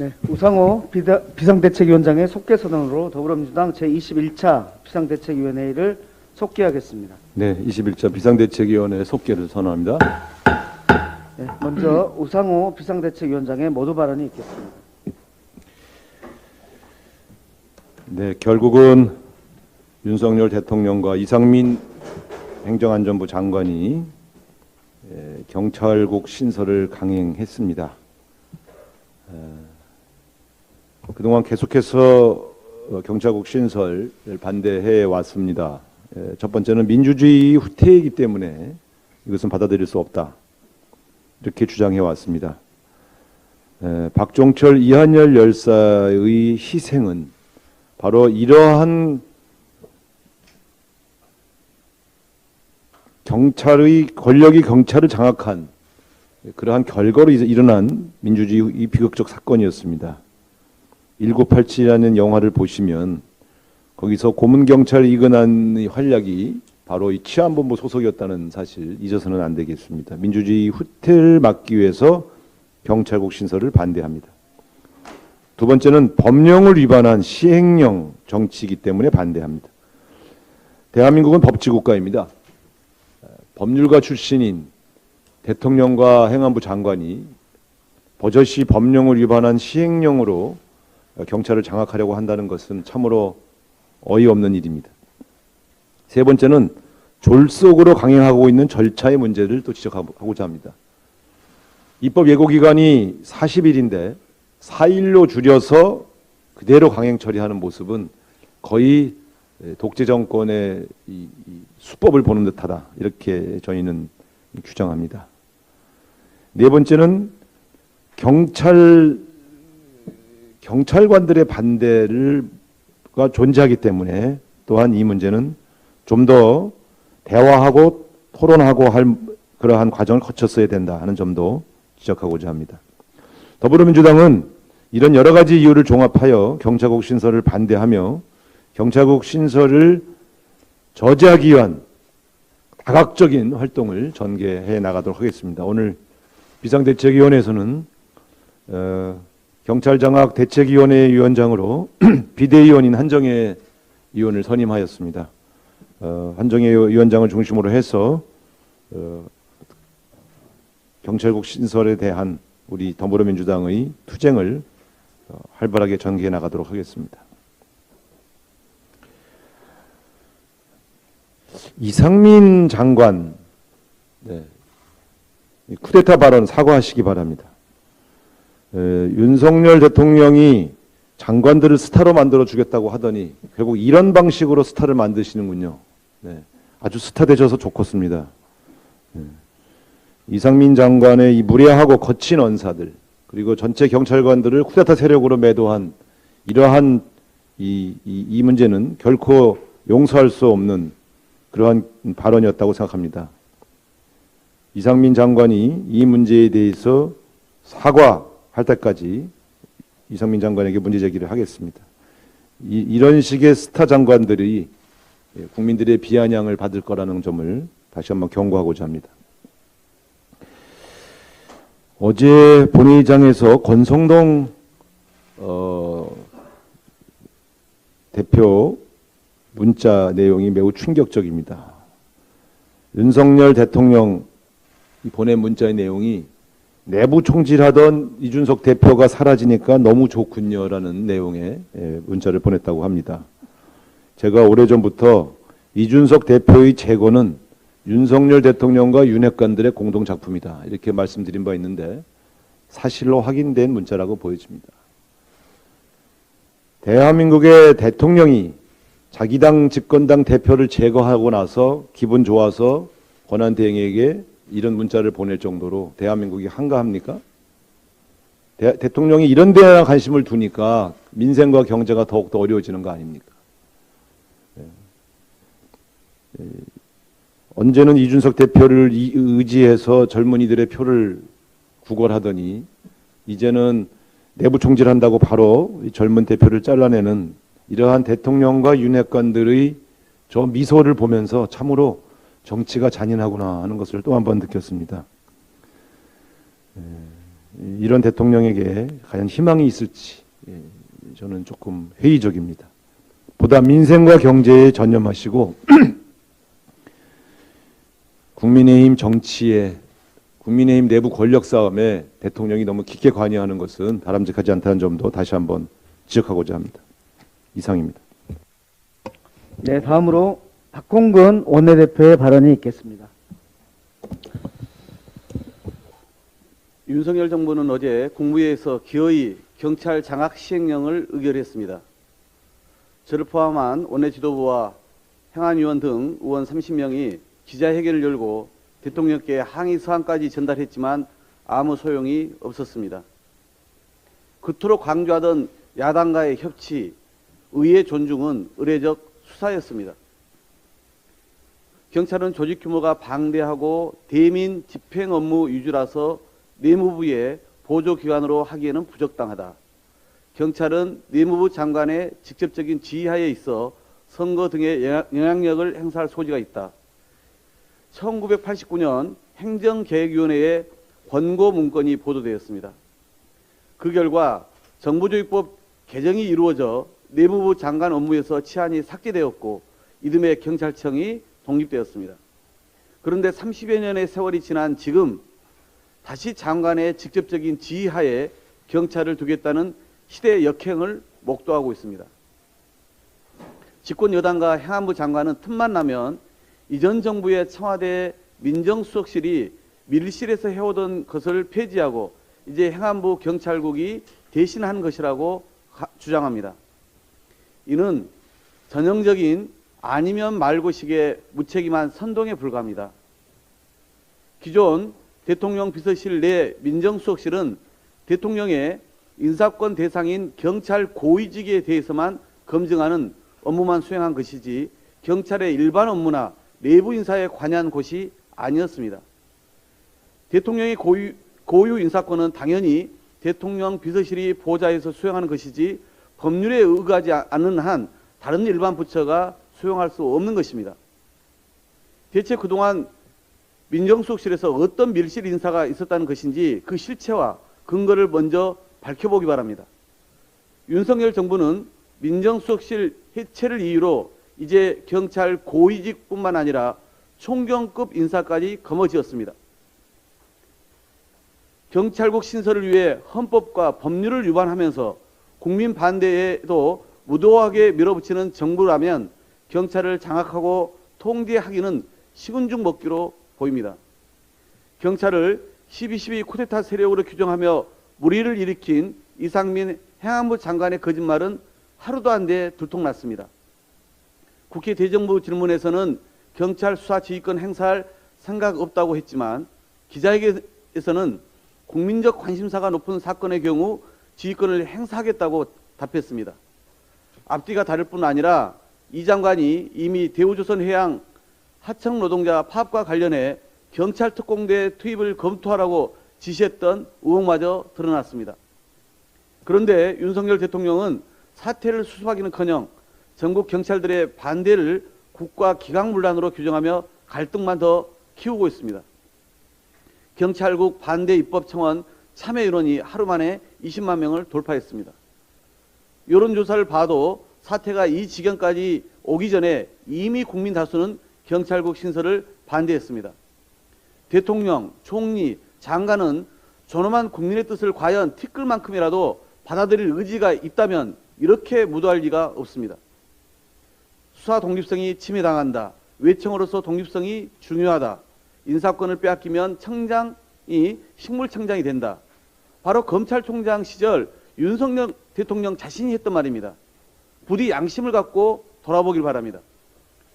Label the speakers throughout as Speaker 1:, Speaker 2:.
Speaker 1: 네, 우상호 비다, 비상대책위원장의 속개 선언으로 더불어민주당 제21차 비상대책위원회의를 속개하겠습니다.
Speaker 2: 네, 21차 비상대책위원회 속개를 선언합니다.
Speaker 1: 네, 먼저 우상호 비상대책위원장의 모두 발언이 있겠습니다.
Speaker 2: 네, 결국은 윤석열 대통령과 이상민 행정안전부 장관이 에, 경찰국 신설을 강행했습니다. 에, 그동안 계속해서 어, 경찰국 신설을 반대해 왔습니다. 에, 첫 번째는 민주주의 후퇴이기 때문에 이것은 받아들일 수 없다. 이렇게 주장해 왔습니다. 에, 박종철 이한열 열사의 희생은 바로 이러한 경찰의 권력이 경찰을 장악한 그러한 결과로 일어난 민주주의 비극적 사건이었습니다. 1987이라는 영화를 보시면 거기서 고문 경찰 이근한의 활약이 바로 이 치안본부 소속이었다는 사실 잊어서는 안 되겠습니다. 민주주의 후퇴를 막기 위해서 경찰국 신설을 반대합니다. 두 번째는 법령을 위반한 시행령 정치이기 때문에 반대합니다. 대한민국은 법치국가입니다. 법률가 출신인 대통령과 행안부 장관이 버젓이 법령을 위반한 시행령으로 경찰을 장악하려고 한다는 것은 참으로 어이없는 일입니다. 세 번째는 졸속으로 강행하고 있는 절차의 문제를 또 지적하고자 합니다. 입법 예고 기간이 40일인데 4일로 줄여서 그대로 강행 처리하는 모습은 거의 독재 정권의 수법을 보는 듯하다 이렇게 저희는 규정합니다. 네 번째는 경찰 경찰관들의 반대를가 존재하기 때문에 또한 이 문제는 좀 더 대화하고 토론하고 할 그러한 과정을 거쳤어야 된다 하는 점도 지적하고자 합니다. 더불어민주당은 이런 여러 가지 이유를 종합하여 경찰국 신설을 반대하며 경찰국 신설을 저지하기 위한 다각적인 활동을 전개해 나가도록 하겠습니다. 오늘 비상대책위원회에서는 어, 경찰장악 대책위원회 위원장으로 비대위원인 한정혜 의원을 선임하였습니다. 어, 한정혜 위원장을 중심으로 해서 어, 경찰국 신설에 대한 우리 더불어민주당의 투쟁을 어, 활발하게 전개해 나가도록 하겠습니다. 이상민 장관 네. 이 쿠데타 발언 사과하시기 바랍니다. 에, 윤석열 대통령이 장관들을 스타로 만들어 주겠다고 하더니 결국 이런 방식으로 스타를 만드시는군요. 네. 아주 스타 되셔서 좋겠습니다. 네. 이상민 장관의 이 무례하고 거친 언사들 그리고 전체 경찰관들을 쿠데타 세력으로 매도한 이러한 이, 이, 이 문제는 결코 용서할 수 없는 그러한 발언이었다고 생각합니다. 이상민 장관이 이 문제에 대해서 사과 할 때까지 이상민 장관에게 문제 제기를 하겠습니다. 이, 이런 식의 스타 장관들이 국민들의 비아냥을 받을 거라는 점을 다시 한번 경고하고자 합니다. 어제 본회의장에서 권성동 어, 대표 문자 내용이 매우 충격적입니다. 윤석열 대통령 보낸 문자의 내용이 내부 총질하던 이준석 대표가 사라지니까 너무 좋군요라는 내용의 예, 문자를 보냈다고 합니다. 제가 오래전부터 이준석 대표의 제거는 윤석열 대통령과 윤핵관들의 공동 작품이다 이렇게 말씀드린 바 있는데 사실로 확인된 문자라고 보여집니다. 대한민국의 대통령이 자기 당 집권당 대표를 제거하고 나서 기분 좋아서 권한대행에게 이런 문자를 보낼 정도로 대한민국이 한가합니까? 대, 대통령이 이런 데에 관심을 두니까 민생과 경제가 더욱더 어려워지는 거 아닙니까? 예. 예. 언제는 이준석 대표를 이, 의지해서 젊은이들의 표를 구걸하더니 이제는 내부 총질한다고 바로 젊은 대표를 잘라내는 이러한 대통령과 윤핵관들의 저 미소를 보면서 참으로 정치가 잔인하구나 하는 것을 또 한 번 느꼈습니다. 이런 대통령에게 과연 희망이 있을지 예, 저는 조금 회의적입니다. 보다 민생과 경제에 전념하시고 국민의힘 정치에 국민의힘 내부 권력 싸움에 대통령이 너무 깊게 관여하는 것은 바람직하지 않다는 점도 다시 한번 지적하고자 합니다. 이상입니다.
Speaker 1: 네, 다음으로 박홍근 원내대표의 발언이 있겠습니다.
Speaker 3: 윤석열 정부는 어제 국무회에서 기어이 경찰 장악 시행령을 의결했습니다. 저를 포함한 원내 지도부와 행안위원 등 의원 30명이 기자회견을 열고 대통령께 항의 서한까지 전달했지만 아무 소용이 없었습니다. 그토록 강조하던 야당과의 협치, 의의 존중은 의례적 수사였습니다. 경찰은 조직 규모가 방대하고 대민 집행 업무 위주라서 내무부의 보조기관으로 하기에는 부적당하다. 경찰은 내무부 장관의 직접적인 지휘하에 있어 선거 등의 영향- 영향력을 행사할 소지가 있다. 1989년 행정계획위원회의 권고 문건이 보도되었습니다. 그 결과 정부조직법 개정이 이루어져 내무부 장관 업무에서 치안이 삭제되었고 이듬해 경찰청이 독립되었습니다. 그런데 30여 년의 세월이 지난 지금 다시 장관의 직접적인 지휘하에 경찰을 두겠다는 시대의 역행을 목도하고 있습니다. 집권 여당과 행안부 장관은 틈만 나면 이전 정부의 청와대 민정수석실이 밀실에서 해오던 것을 폐지하고 이제 행안부 경찰국이 대신한 것이라고 가- 주장합니다. 이는 전형적인 아니면 말고식의 무책임한 선동에 불과합니다. 기존 대통령 비서실 내 민정수석실은 대통령의 인사권 대상인 경찰 고위직에 대해서만 검증하는 업무만 수행한 것이지 경찰의 일반 업무나 내부 인사에 관여한 곳이 아니었습니다. 대통령의 고유, 고유 인사권은 당연히 대통령 비서실이 보좌해서 수행하는 것이지 법률에 의거하지 않는 한 다른 일반 부처가 수용할 수 없는 것입니다. 대체 그동안 민정수석실에서 어떤 밀실 인사가 있었다는 것인지 그 실체와 근거를 먼저 밝혀보기 바랍니다. 윤석열 정부는 민정수석실 해체를 이유로 이제 경찰 고위직뿐만 아니라 총경급 인사까지 거머쥐었습니다. 경찰국 신설을 위해 헌법과 법률을 위반하면서 국민 반대에도 무도하게 밀어붙이는 정부라면 경찰을 장악하고 통제하기는 식은 죽 먹기로 보입니다. 경찰을 12.12 쿠데타 세력으로 규정하며 무리를 일으킨 이상민 행안부 장관의 거짓말은 하루도 안 돼 들통났습니다. 국회 대정부 질문에서는 경찰 수사 지휘권 행사할 생각 없다고 했지만 기자회견에서는 국민적 관심사가 높은 사건의 경우 지휘권을 행사하겠다고 답했습니다. 앞뒤가 다를 뿐 아니라 이 장관이 이미 대우조선 해양 하청 노동자 파업과 관련해 경찰 특공대 투입을 검토하라고 지시했던 의혹마저 드러났습니다. 그런데 윤석열 대통령은 사태를 수습하기는커녕 전국 경찰들의 반대를 국가 기강문란으로 규정하며 갈등만 더 키우고 있습니다. 경찰국 반대 입법 청원 참여 인원이 하루 만에 20만 명을 돌파했습니다. 여론조사를 봐도 사태가 이 지경까지 오기 전에 이미 국민 다수는 경찰국 신설을 반대했습니다. 대통령, 총리, 장관은 존엄한 국민의 뜻을 과연 티끌만큼이라도 받아들일 의지가 있다면 이렇게 무도할 리가 없습니다. 수사 독립성이 침해당한다. 외청으로서 독립성이 중요하다. 인사권을 빼앗기면 청장이 식물청장이 된다. 바로 검찰총장 시절 윤석열 대통령 자신이 했던 말입니다. 부디 양심을 갖고 돌아보길 바랍니다.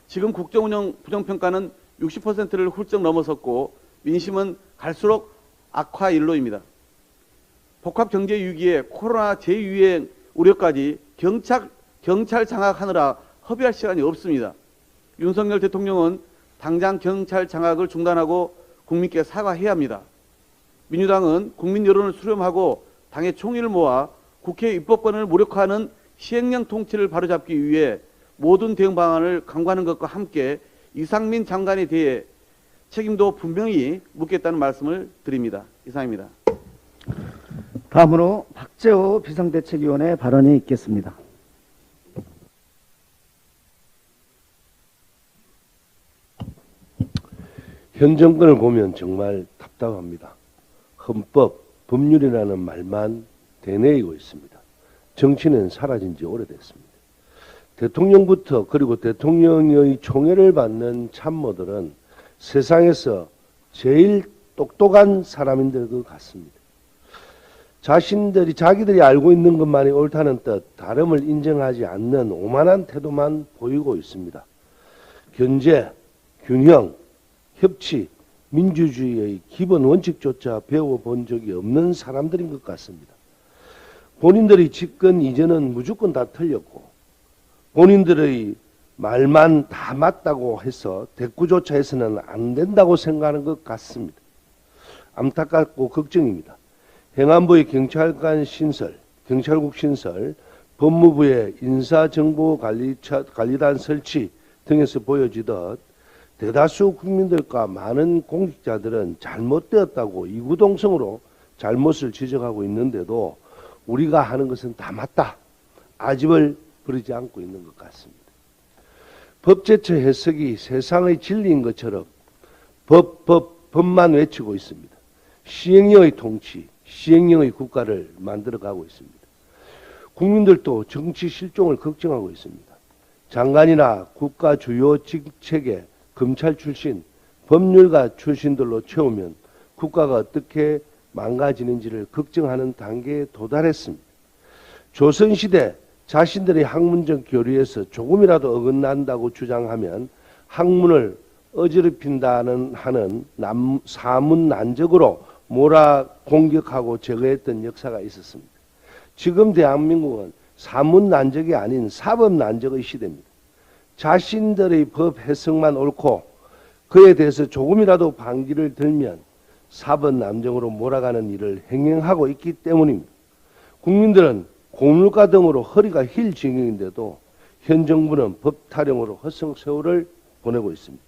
Speaker 3: 지금 국정운영 부정평가는 60%를 훌쩍 넘어섰고 민심은 갈수록 악화 일로입니다. 복합 경제 위기에 코로나 재유행 우려까지 경찰, 경찰 장악하느라 허비할 시간이 없습니다. 윤석열 대통령은 당장 경찰 장악을 중단하고 국민께 사과해야 합니다. 민주당은 국민 여론을 수렴하고 당의 총의를 모아 국회 입법권을 무력화하는 시행령 통치를 바로잡기 위해 모든 대응 방안을 강구하는 것과 함께 이상민 장관에 대해 책임도 분명히 묻겠다는 말씀을 드립니다. 이상입니다.
Speaker 1: 다음으로 박재호 비상대책위원의 발언이 있겠습니다.
Speaker 4: 현 정권을 보면 정말 답답합니다. 헌법, 법률이라는 말만 되뇌이고 있습니다. 정치는 사라진 지 오래됐습니다. 대통령부터 그리고 대통령의 총애를 받는 참모들은 세상에서 제일 똑똑한 사람인 것 같습니다. 자신들이 자기들이 알고 있는 것만이 옳다는 뜻, 다름을 인정하지 않는 오만한 태도만 보이고 있습니다. 견제, 균형, 협치, 민주주의의 기본 원칙조차 배워본 적이 없는 사람들인 것 같습니다. 본인들이 집권 이전은 무조건 다 틀렸고 본인들의 말만 다 맞다고 해서 대꾸조차 해서는 안 된다고 생각하는 것 같습니다. 안타깝고 걱정입니다. 행안부의 경찰관 신설, 경찰국 신설, 법무부의 인사정보관리단 설치 등에서 보여지듯 대다수 국민들과 많은 공직자들은 잘못되었다고 이구동성으로 잘못을 지적하고 있는데도 우리가 하는 것은 다 맞다. 아집을 부리지 않고 있는 것 같습니다. 법제처 해석이 세상의 진리인 것처럼 법, 법, 법만 외치고 있습니다. 시행령의 통치, 시행령의 국가를 만들어가고 있습니다. 국민들도 정치 실종을 걱정하고 있습니다. 장관이나 국가 주요 직책에 검찰 출신, 법률가 출신들로 채우면 국가가 어떻게 망가지는지를 걱정하는 단계에 도달했습니다. 조선시대 자신들의 학문적 교류에서 조금이라도 어긋난다고 주장하면 학문을 어지럽힌다는 하는 남, 사문 난적으로 몰아 공격하고 제거했던 역사가 있었습니다. 지금 대한민국은 사문 난적이 아닌 사법 난적의 시대입니다. 자신들의 법 해석만 옳고 그에 대해서 조금이라도 반기를 들면 사법남정으로 몰아가는 일을 행행하고 있기 때문입니다. 국민들은 고물가 등으로 허리가 힐 지경인데도 현 정부는 법 타령으로 허송세월을 보내고 있습니다.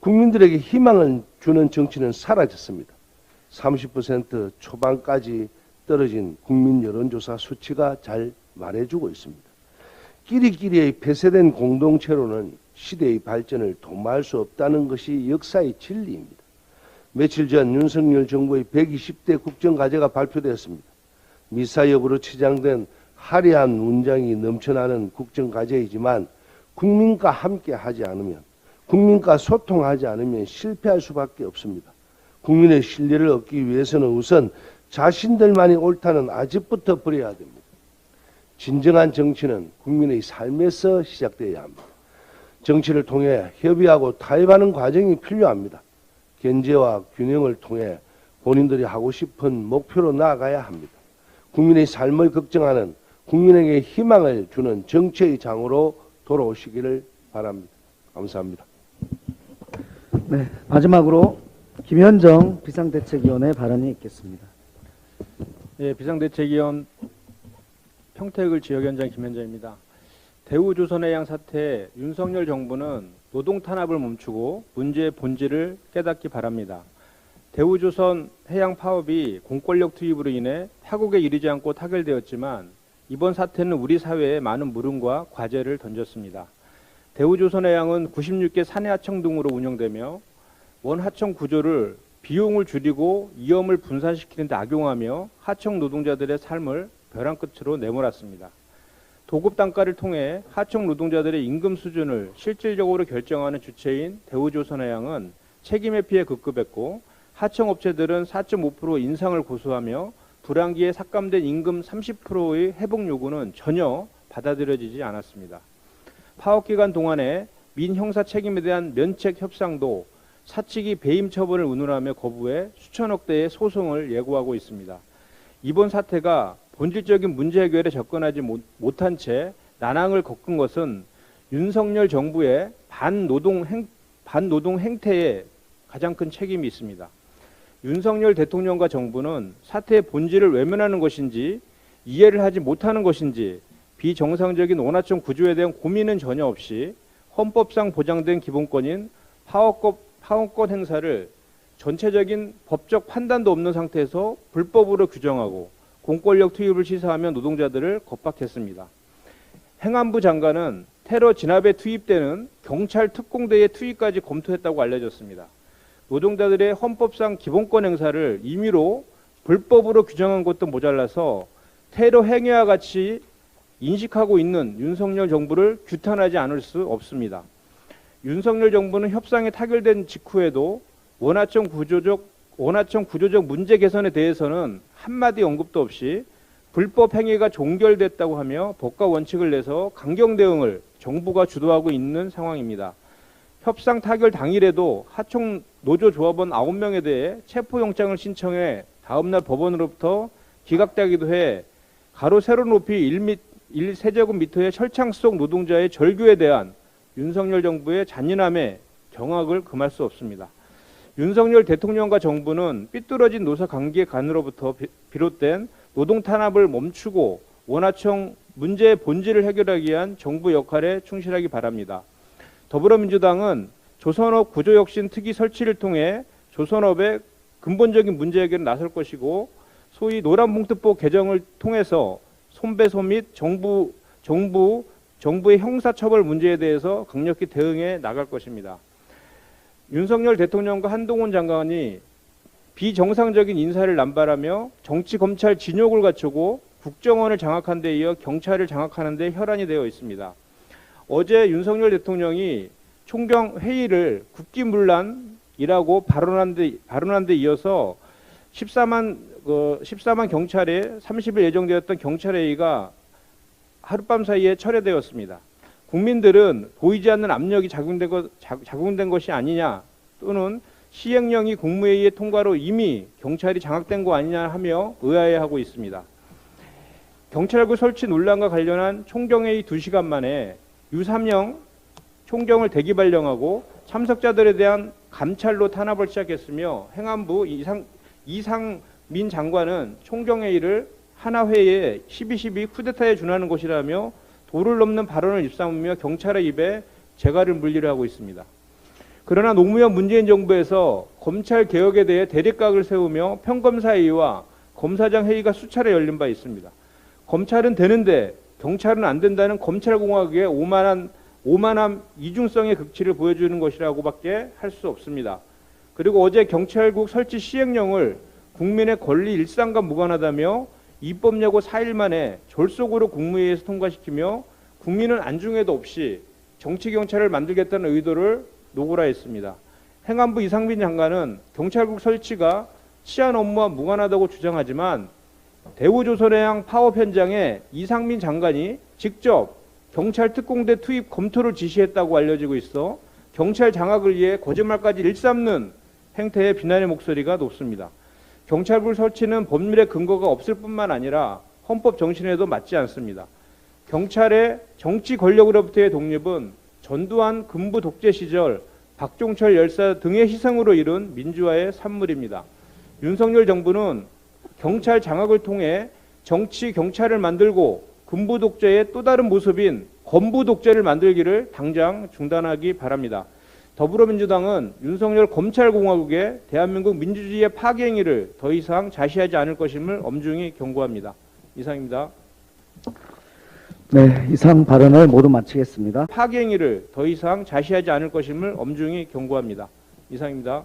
Speaker 4: 국민들에게 희망을 주는 정치는 사라졌습니다. 30% 초반까지 떨어진 국민 여론조사 수치가 잘 말해주고 있습니다. 끼리끼리의 폐쇄된 공동체로는 시대의 발전을 도모할 수 없다는 것이 역사의 진리입니다. 며칠 전 윤석열 정부의 120대 국정과제가 발표되었습니다. 미사 여부로 치장된 화려한 문장이 넘쳐나는 국정과제이지만 국민과 함께 하지 않으면 국민과 소통하지 않으면 실패할 수밖에 없습니다. 국민의 신뢰를 얻기 위해서는 우선 자신들만이 옳다는 아집부터 버려야 됩니다. 진정한 정치는 국민의 삶에서 시작되어야 합니다. 정치를 통해 협의하고 타협하는 과정이 필요합니다. 견제와 균형을 통해 본인들이 하고 싶은 목표로 나아가야 합니다. 국민의 삶을 걱정하는 국민에게 희망을 주는 정치의 장으로 돌아오시기를 바랍니다. 감사합니다.
Speaker 1: 네, 마지막으로 김현정 비상대책위원의 발언이 있겠습니다.
Speaker 5: 예, 비상대책위원 평택을 지역위원장 김현정입니다. 대우조선해양 사태 윤석열 정부는 노동 탄압을 멈추고 문제의 본질을 깨닫기 바랍니다. 대우조선 해양 파업이 공권력 투입으로 인해 타국에 이르지 않고 타결되었지만 이번 사태는 우리 사회에 많은 물음과 과제를 던졌습니다. 대우조선 해양은 96개 산해 하청 등으로 운영되며 원 하청 구조를 비용을 줄이고 위험을 분산시키는 데 악용하며 하청 노동자들의 삶을 벼랑 끝으로 내몰았습니다. 도급 단가를 통해 하청 노동자들의 임금 수준을 실질적으로 결정하는 주체인 대우조선해양은 책임의 피해 급급했고 하청 업체들은 4.5% 인상을 고수하며 불황기에 삭감된 임금 30%의 회복 요구는 전혀 받아들여지지 않았습니다. 파업 기간 동안에 민 형사 책임에 대한 면책 협상도 사측이 배임 처분을 운운하며 거부해 수천억 대의 소송을 예고하고 있습니다. 이번 사태가 본질적인 문제 해결에 접근하지 못- 못한 채 난항을 겪은 것은 윤석열 정부의 반노동 행, 반노동 행태에 가장 큰 책임이 있습니다. 윤석열 대통령과 정부는 사태의 본질을 외면하는 것인지 이해를 하지 못하는 것인지 비정상적인 원화청 구조에 대한 고민은 전혀 없이 헌법상 보장된 기본권인 파업권, 파업권 행사를 전체적인 법적 판단도 없는 상태에서 불법으로 규정하고 공권력 투입을 시사하며 노동자들을 겁박했습니다. 행안부 장관은 테러 진압에 투입되는 경찰 특공대의 투입까지 검토했다고 알려졌습니다. 노동자들의 헌법상 기본권 행사를 임의로 불법으로 규정한 것도 모자라서 테러 행위와 같이 인식하고 있는 윤석열 정부를 규탄하지 않을 수 없습니다. 윤석열 정부는 협상에 타결된 직후에도 원하청 구조적 원하청 구조적 문제 개선에 대해서는 한마디 언급도 없이 불법 행위가 종결됐다고 하며 법과 원칙을 내서 강경 대응을 정부가 주도하고 있는 상황입니다. 협상 타결 당일에도 하청 노조 조합원 9명에 대해 체포영장을 신청해 다음날 법원으로부터 기각되기도 해 가로 세로 높이 1미, 1세제곱미터의 철창 속 노동자의 절규에 대한 윤석열 정부의 잔인함에 경악을 금할 수 없습니다. 윤석열 대통령과 정부는 삐뚤어진 노사 관계 간으로부터 비- 비롯된 노동 탄압을 멈추고 원하청 문제의 본질을 해결하기 위한 정부 역할에 충실하기 바랍니다. 더불어민주당은 조선업 구조혁신 특위 설치를 통해 조선업의 근본적인 문제 해결에 나설 것이고 소위 노란봉투법 개정을 통해서 손배소 및 정부 정부 정부의 형사처벌 문제에 대해서 강력히 대응해 나갈 것입니다. 윤석열 대통령과 한동훈 장관이 비정상적인 인사를 남발하며 정치 검찰 진욕을 갖추고 국정원을 장악한 데 이어 경찰을 장악하는 데 혈안이 되어 있습니다. 어제 윤석열 대통령이 총경 회의를 국기문란이라고 발언한 데 발언한 데 이어서 14만 그 14만 경찰에 30일 예정되었던 경찰 회의가 하룻밤 사이에 철회되었습니다. 국민들은 보이지 않는 압력이 작용된, 것, 작- 작용된 것이 아니냐 또는 시행령이 국무회의의 통과로 이미 경찰이 장악된 거 아니냐 하며 의아해하고 있습니다. 경찰국 설치 논란과 관련한 총경회의 2시간 만에 유삼령 총경을 대기 발령하고 참석자들에 대한 감찰로 탄압을 시작했으며 행안부 이상, 이상민 장관은 총경회의를 하나회의 12.12 쿠데타에 준하는 것이라며 도를 넘는 발언을 입삼으며 경찰의 입에 재갈을 물리려 하고 있습니다. 그러나 노무현 문재인 정부에서 검찰 개혁에 대해 대립각을 세우며 평검사회의와 검사장 회의가 수차례 열린 바 있습니다. 검찰은 되는데 경찰은 안 된다는 검찰공화국의 오만한 오만함 이중성의 극치를 보여주는 것이라고밖에 할 수 없습니다. 그리고 어제 경찰국 설치 시행령을 국민의 권리 일상과 무관하다며 입법 예고 4일 만에 졸속으로 국무회의에서 통과시키며 국민은 안중에도 없이 정치 경찰을 만들겠다는 의도를 노골화했습니다. 행안부 이상민 장관은 경찰국 설치가 치안 업무와 무관하다고 주장하지만 대우조선해양 파업 현장에 이상민 장관이 직접 경찰 특공대 투입 검토를 지시했다고 알려지고 있어 경찰 장악을 위해 거짓말까지 일삼는 행태의 비난의 목소리가 높습니다. 경찰국 설치는 법률의 근거가 없을 뿐만 아니라 헌법 정신에도 맞지 않습니다. 경찰의 정치 권력으로부터의 독립은 전두환 군부 독재 시절 박종철 열사 등의 희생으로 이룬 민주화의 산물입니다. 윤석열 정부는 경찰 장악을 통해 정치 경찰을 만들고 군부 독재의 또 다른 모습인 건부 독재를 만들기를 당장 중단하기 바랍니다. 더불어민주당은 윤석열 검찰공화국의 대한민국 민주주의의 파괴 행위를 더 이상 자시하지 않을 것임을 엄중히 경고합니다. 이상입니다.
Speaker 1: 네, 이상 발언을 모두 마치겠습니다.
Speaker 5: 파괴 행위를 더 이상 자시하지 않을 것임을 엄중히 경고합니다. 이상입니다.